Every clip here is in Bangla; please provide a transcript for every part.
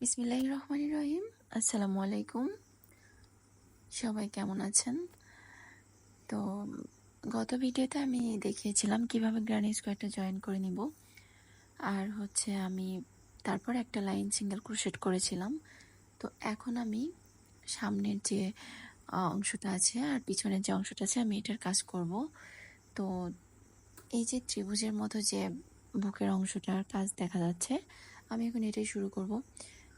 বিসমিল্লাহ রহমান রহিম। আসসালামু আলাইকুম। সবাই কেমন আছেন? তো, গত ভিডিওতে আমি দেখিয়েছিলাম কীভাবে গ্রানি স্কোয়ারটা জয়েন করে নিব। আর হচ্ছে আমি তারপর একটা লাইন সিঙ্গেল ক্রোশেট করেছিলাম। তো, এখন আমি সামনের যে অংশটা আছে আর পিছনের যে অংশটা আছে, আমি এটার কাজ করব। তো, এই যে ত্রিভুজের মতো যে বুকের অংশটার কাজ দেখা যাচ্ছে, আমি এখন এটাই শুরু করব।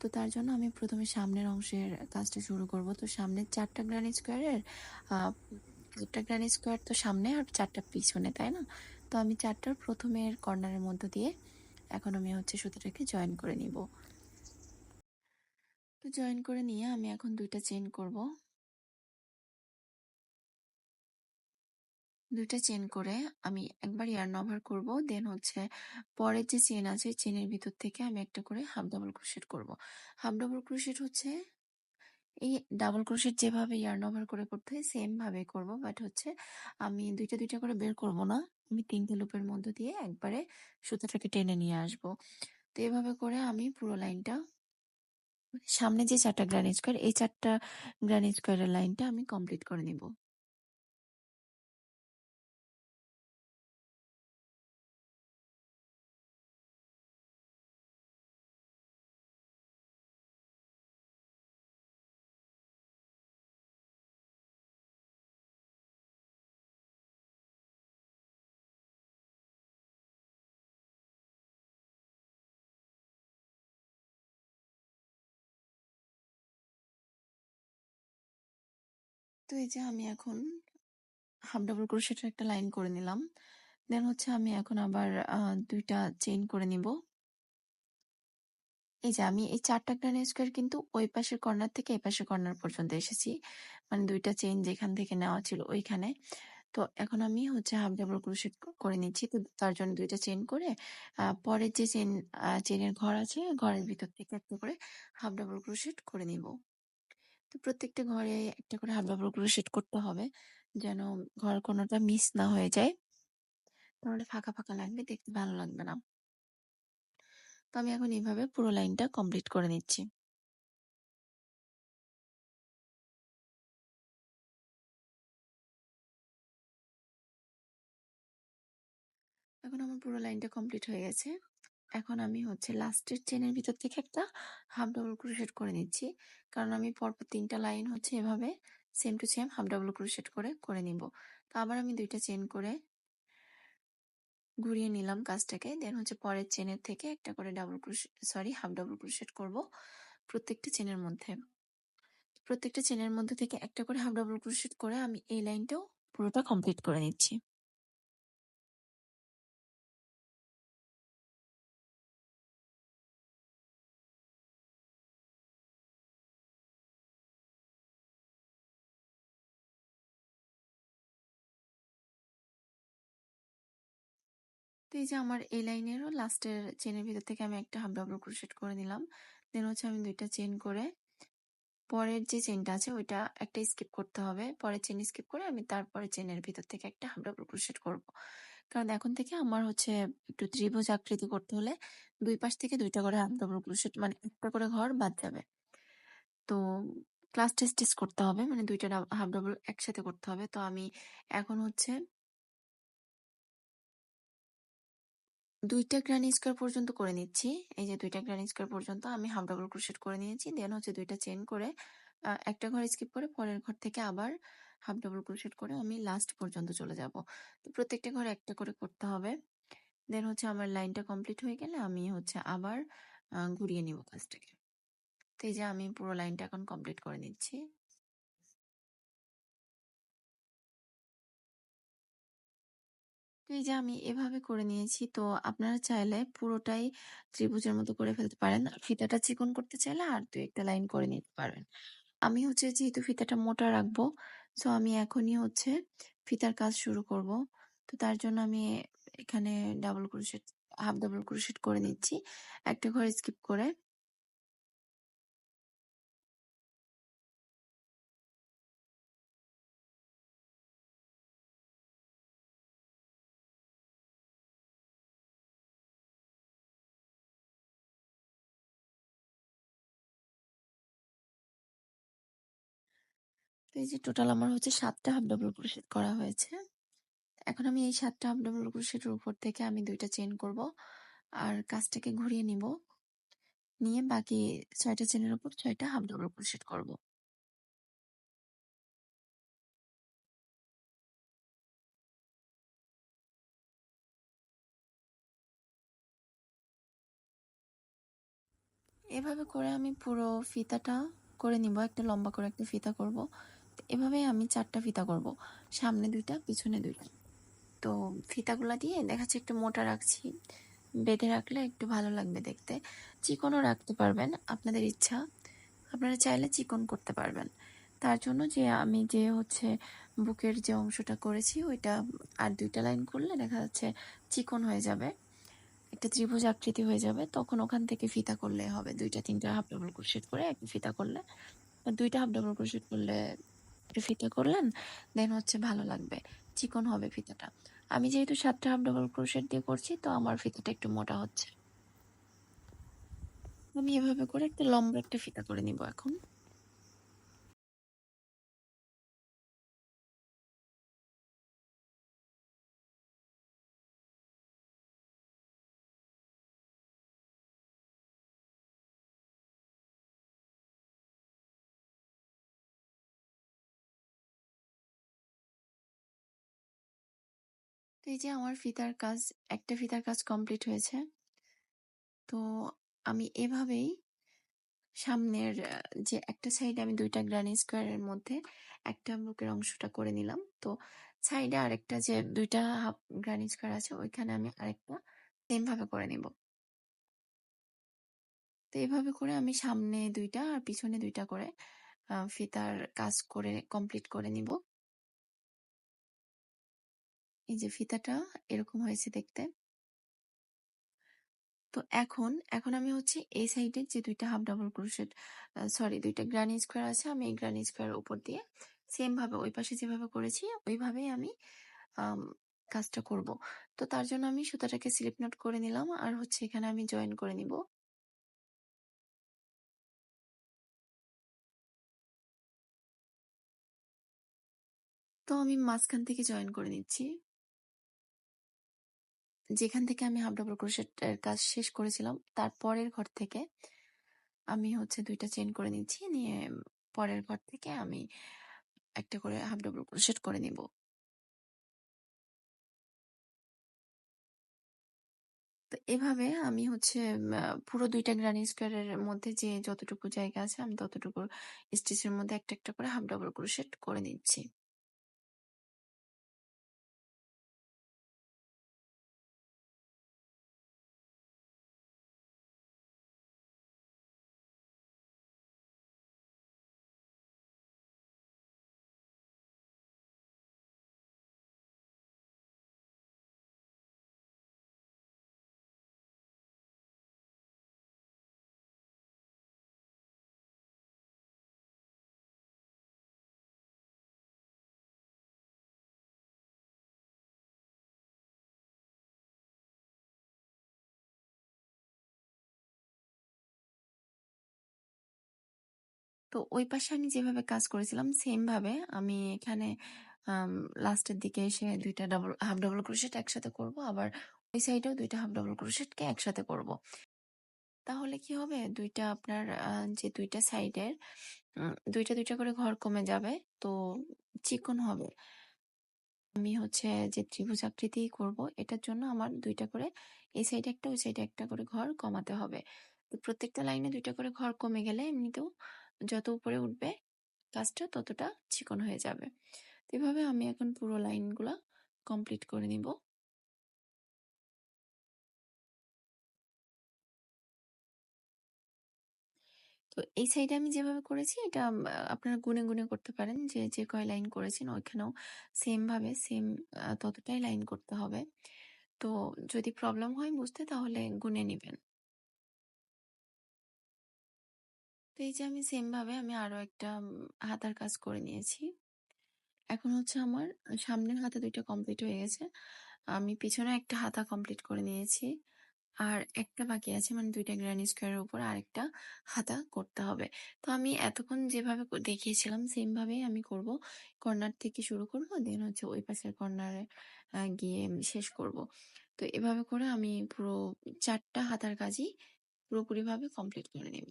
তো তার জন্য আমি প্রথমে সামনের অংশের কাজটা শুরু করব। তো সামনের চারটা গ্রানি স্কোয়ারের চারটা গ্রানি স্কোয়ার তো সামনে আর চারটা পিছনে, তাই না? তো আমি চারটার প্রথমের কর্নারের মধ্য দিয়ে এখন আমি হচ্ছে সুতোটাকে জয়েন করে নিব। তো জয়েন করে নিয়ে আমি এখন দুইটা চেন করব। দুইটা চেন করে আমি একবার ইয়ার্ন ওভার করব। দেন হচ্ছে পরের যে চেন আছে চেনের ভিতর থেকে আমি একটা করে হাফ ডাবল ক্রোশেট করব। হাফ ডাবল ক্রোশেট হচ্ছে এই ডাবল ক্রোশেট যেভাবে ইয়ার্ন ওভার করে করতে হয়, সেম ভাবে করব। বাট হচ্ছে আমি দুইটা দুইটা করে বের করব না। আমি তিনটে লুপের মধ্য দিয়ে একবারে সুতাটাকে টেনে নিয়ে আসব। তো এভাবে করে আমি পুরো লাইনটা সামনে যে চারটা গ্রানি স্কোয়ার এই চারটা গ্রানি স্কোয়ারের লাইনটা আমি কমপ্লিট করে নিব। তো এই যে আমি এখন হাফ ডাবল ক্রোশেটের একটা লাইন করে নিলাম। দেন হচ্ছে আমি এখন আবার দুইটা চেইন করে নিব। এই যে আমি এই চারটা গ্রানি স্কোয়ার কিন্তু ওই পাশের কর্নার থেকে এই পাশের কর্নার পর্যন্ত এসেছি। মানে দুইটা চেইন যেখান থেকে নেওয়া ছিল ওইখানে। তো এখন আমি হচ্ছে হাফ ডাবল ক্রোশেট করে নিচ্ছি। তো তার জন্য দুইটা চেইন করে পরের যে চেন চেনের ঘর আছে, ঘরের ভিতর থেকে একটা করে হাফ ডাবল ক্রোশেট করে নিব। তো প্রত্যেকটা ঘরে একটা করে হাফ ডাবল ক্রোশেট করতে হবে, যেন ঘর কোনোটা মিস না হয়ে যায়। তাহলে ফাঁকা ফাঁকা লাগবে, দেখতে ভালো লাগবে না। তো আমি এখন এইভাবে পুরো লাইনটা কমপ্লিট করে নিচ্ছি। এখন আমার পুরো লাইনটা কমপ্লিট হয়ে গেছে। এখন আমি হচ্ছে লাস্টের চেনের ভিতর থেকে একটা হাফ ডাবল ক্রোশেট করে নিচ্ছি। কারণ আমি পরপর তিনটা লাইন হচ্ছে এভাবে same to same half double crochet করে করে নিব। তো আবার আমি দুইটা চেন করে ঘুরিয়ে নিলাম কাজটাকে। দেন হচ্ছে পরের চেনের থেকে একটা করে double crochet sorry half double crochet করব প্রত্যেকটা চেনের মধ্যে। প্রত্যেকটা চেনের মধ্যে থেকে একটা করে হাফ ডাবল ক্রোশেট করে আমি এই লাইনটাও পুরোটা কমপ্লিট করে নিচ্ছি। তো এই যে আমার এই লাইনেরও লাস্টের চেনের ভিতর থেকে আমি একটা হাফ ডাবল ক্রোশেট করে নিলাম। দেন হচ্ছে আমি দুইটা চেন করে পরের যে চেনটা আছে ওইটা একটা স্কিপ করতে হবে। পরের চেন স্কিপ করে আমি তারপরে চেনের ভিতর থেকে একটা হাফ ডাবল ক্রোশেট করব। কারণ এখন থেকে আমার হচ্ছে একটু ত্রিভুজ আকৃতি করতে হলে দুই পাশ থেকে দুইটা করে হাফ ডাবল ক্রোশেট মানে একটা করে ঘর বাদ যাবে। তো ক্লাস টেস্ট করতে হবে মানে দুইটা হাফ ডাবল একসাথে করতে হবে। তো আমি এখন হচ্ছে দুইটা গ্রানি স্কোয়ার পর্যন্ত করে নিচ্ছি। এই যে দুইটা গ্রানি স্কোয়ার পর্যন্ত আমি হাফ ডাবল ক্রোশেট করে নিয়েছি। দেন হচ্ছে দুইটা চেন করে একটা ঘর স্কিপ করে পরের ঘর থেকে আবার হাফ ডাবল ক্রোশেট করে আমি লাস্ট পর্যন্ত চলে যাব। তো প্রত্যেকটা ঘরে একটা করে করতে হবে। দেন হচ্ছে আমার লাইনটা কমপ্লিট হয়ে গেলে আমি হচ্ছে আবার ঘুরিয়ে নিব কাজটাকে। তো এই যে আমি পুরো লাইনটা এখন কমপ্লিট করে নিচ্ছি। তো এই যে আমি এভাবে করে নিয়েছি, তো আপনারা চাইলে পুরোটাই ত্রিভুজের মতো করে ফেলতে পারেন। ফিতাটা চিকন করতে চাইলে আর দু একটা লাইন করে নিতে পারবেন। আমি হচ্ছে যেহেতু ফিতাটা মোটা রাখব, সো আমি এখনই হচ্ছে ফিতার কাজ শুরু করব। তো তার জন্য আমি এখানে double crochet half double crochet করে নিচ্ছি। একটা ঘর স্কিপ করে এই যে টোটাল আমার হচ্ছে সাতটা হাফ ডাবল ক্রোশেট করা হয়েছে। এখন আমি এই সাতটা হাফ ডাবল ক্রোশেটের উপর থেকে আমি দুইটা চেন করব আর কাজটাকে ঘুরিয়ে নিব। নিয়ে বাকি ছয়টা চেনের উপর ছয়টা হাফ ডাবল ক্রোশেট করব। এভাবে করে আমি পুরো ফিতাটা করে নিব, একটা লম্বা করে একটা ফিতা করব। এভাবে আমি চারটা ফিতা করব। সামনে দুইটা, পিছনে দুইটা। তো ফিতাগুলা দিয়ে দেখাচ্ছে একটু মোটা রাখছি। বেঁধে রাখলে একটু ভালো লাগবে দেখতে। চিকনও রাখতে পারবেন, আপনাদের ইচ্ছা। আপনারা চাইলে চিকন করতে পারবেন। তার জন্য যে আমি যে হচ্ছে বুকের যে অংশটা করেছি, ওইটা আর দুইটা লাইন করলে দেখা যাচ্ছে চিকন হয়ে যাবে। একটা ত্রিভুজ আকৃতি হয়ে যাবে। তখন ওখান থেকে ফিতা করলে হবে। দুইটা, তিনটা হাফ ডাবল ক্রোশেট করে এক ফিতা করলে, দুইটা হাফ ডাবল ক্রোশেট করলে ফিতা করলেন, দেন হচ্ছে ভালো লাগবে। চিকন হবে ফিতাটা। আমি যেহেতু সাতটা হাফ ডবল ক্রোশেট দিয়ে করছি, তো আমার ফিতাটা একটু মোটা হচ্ছে। আমি এভাবে করে একটা লম্বা একটা ফিতা করে নিব এখন। এই যে আমার ফিতার কাজ, একটা ফিতার কাজ কমপ্লিট হয়েছে। তো আমি এভাবেই সামনের যে একটা সাইডে আমি দুইটা গ্রানি স্কোয়ারের মধ্যে একটা বুকের অংশটা করে নিলাম। তো সাইডে আরেকটা যে দুইটা হাফ গ্রানি স্কোয়ার আছে, ওইখানে আমি আরেকটা সেম ভাবে করে নিব। তো এভাবে করে আমি সামনে দুইটা আর পিছনে দুইটা করে ফিতার কাজ করে কমপ্লিট করে নিব। এই যে ফিতাটা এরকম হয়েছে দেখতে। তো এখন এখন আমি হচ্ছে এই সাইডে যে দুইটা হাফ ডাবল ক্রোশেট সরি, দুইটা গ্রানি স্কোয়ার আছে, আমি এই গ্রানি স্কোয়ার উপর দিয়ে সেম ভাবে ওই পাশে যেভাবে করেছি, ওইভাবেই আমি কাজটা করব। তো তার জন্য আমি সুতাটাকে স্লিপ নোট করে নিলাম আর হচ্ছে এখানে আমি জয়েন করে নিব। তো আমি মাঝখান থেকে জয়েন করে নিচ্ছি। যেখান থেকে আমি হাফ ডাবল ক্রোশেটের কাজ শেষ করেছিলাম, তার পরের ঘর থেকে আমি হচ্ছে দুইটা চেন করে নিচ্ছি, নিয়ে পরের ঘর থেকে আমি একটা করে হাফ ডাবল ক্রোশেট করে নিব। তো এভাবে আমি হচ্ছে পুরো দুইটা গ্রানি স্কোয়ারের মধ্যে যে যতটুকু জায়গা আছে, আমি ততটুকু স্টিচের মধ্যে একটা একটা করে হাফ ডাবল ক্রোশেট করে নিচ্ছি। তো ওই পাশে আমি যেভাবে কাজ করেছিলাম সেম ভাবে আমি এখানে লাস্টের দিকে এসে দুইটা ডাবল হাফ ডাবল ক্রোশেট একসাথে করব, আবার ওই সাইডেও দুইটা হাফ ডাবল ক্রোশেটকে একসাথে করব। তাহলে কি হবে? দুইটা আপনার যে দুইটা সাইডের দুইটা দুইটা করে ঘর কমে যাবে, তো চিকন হবে। আমি হচ্ছে যে ত্রিভুজ আকৃতি করব, এটার জন্য আমার দুইটা করে, এই সাইডে একটা, ওই সাইডে একটা করে ঘর কমাতে হবে। তো প্রত্যেকটা লাইনে দুইটা করে ঘর কমে গেলে এমনিতেও যত উপরে উঠবে কাজটা ততটা চিকন হয়ে যাবে। তো এভাবে আমি এখন পুরো লাইনগুলা কমপ্লিট করে নিব। তো এই সাইডে আমি যেভাবে করেছি এটা আপনারা গুনে গুনে করতে পারেন যে যে কয় লাইন করেছেন ওইখানেও সেম ভাবে সেম ততটাই লাইন করতে হবে। তো যদি প্রবলেম হয় বুঝতে তাহলে গুনে নেবেন। তো এই যে আমি সেম ভাবে আমি আরও একটা হাতার কাজ করে নিয়েছি। এখন হচ্ছে আমার সামনের হাতা দুইটা কমপ্লিট হয়ে গেছে। আমি পিছনে একটা হাতা কমপ্লিট করে নিয়েছি। আর একটা বাকি আছে মানে দুইটা গ্র্যানি স্কোয়ারের উপর আরেকটা হাতা করতে হবে। তো আমি এতক্ষণ যেভাবে দেখিয়েছিলাম সেম ভাবেই আমি করব। কর্নার থেকে শুরু করব দেন হচ্ছে ওই পাশের কর্নারে গিয়ে শেষ করব। তো এভাবে করে আমি পুরো চারটা হাতার কাজই পুরোপুরিভাবে কমপ্লিট করে নেব।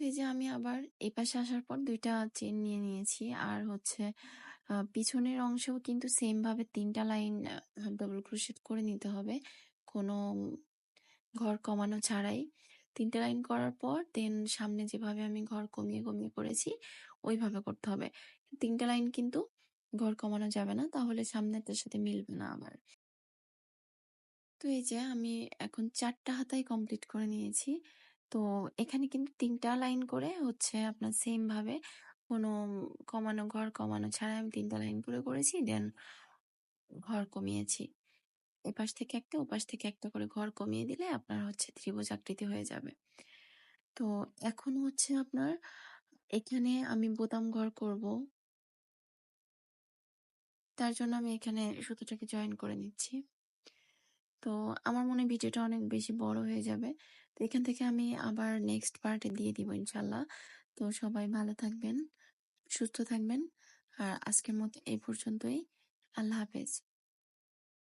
তো এই যে আমি আবার এই পাশে আসার পর দুইটা চেন নিয়ে নিয়েছি। আর হচ্ছে পিছনের অংশেও কিন্তু সেম ভাবে তিনটা লাইন ডবল ক্রোশেট করে নিতে হবে। কোনো ঘর কমানো ছাড়াই। তিনটা লাইন করার পর দেন সামনে যেভাবে আমি ঘর কমিয়ে কমিয়ে করেছি, ওইভাবে করতে হবে। তিনটা লাইন কিন্তু ঘর কমানো যাবে না, তাহলে সামনেরটার সাথে মিলবে না আবার। তো এই যে আমি এখন চারটা হাতাই কমপ্লিট করে নিয়েছি। তো এখানে কিন্তু তিনটা লাইন করে হচ্ছে আপনার সেম ভাবে কোনো কমানো ঘর কমানো ছাড়া আমি তিনটা লাইন করে করেছি, দেন ঘর কমিয়েছি। এপাশ থেকে একটা, ওপাশ থেকে একটা করে ঘর কমিয়ে দিলে আপনার হচ্ছে ত্রিভুজ আকৃতি হয়ে যাবে। তো এখন হচ্ছে আপনার এখানে আমি বোতাম ঘর করব। তার জন্য আমি এখানে সুতোটাকে জয়েন করে নিচ্ছি। তো আমার মনে ভিডিওটা অনেক বেশি বড় হয়ে যাবে। তো এখান থেকে আমি আবার নেক্সট পার্টে দিয়ে দিব ইনশাল্লাহ। তো সবাই ভালো থাকবেন, সুস্থ থাকবেন। আর আজকের মতো এই পর্যন্তই। আল্লাহ হাফেজ।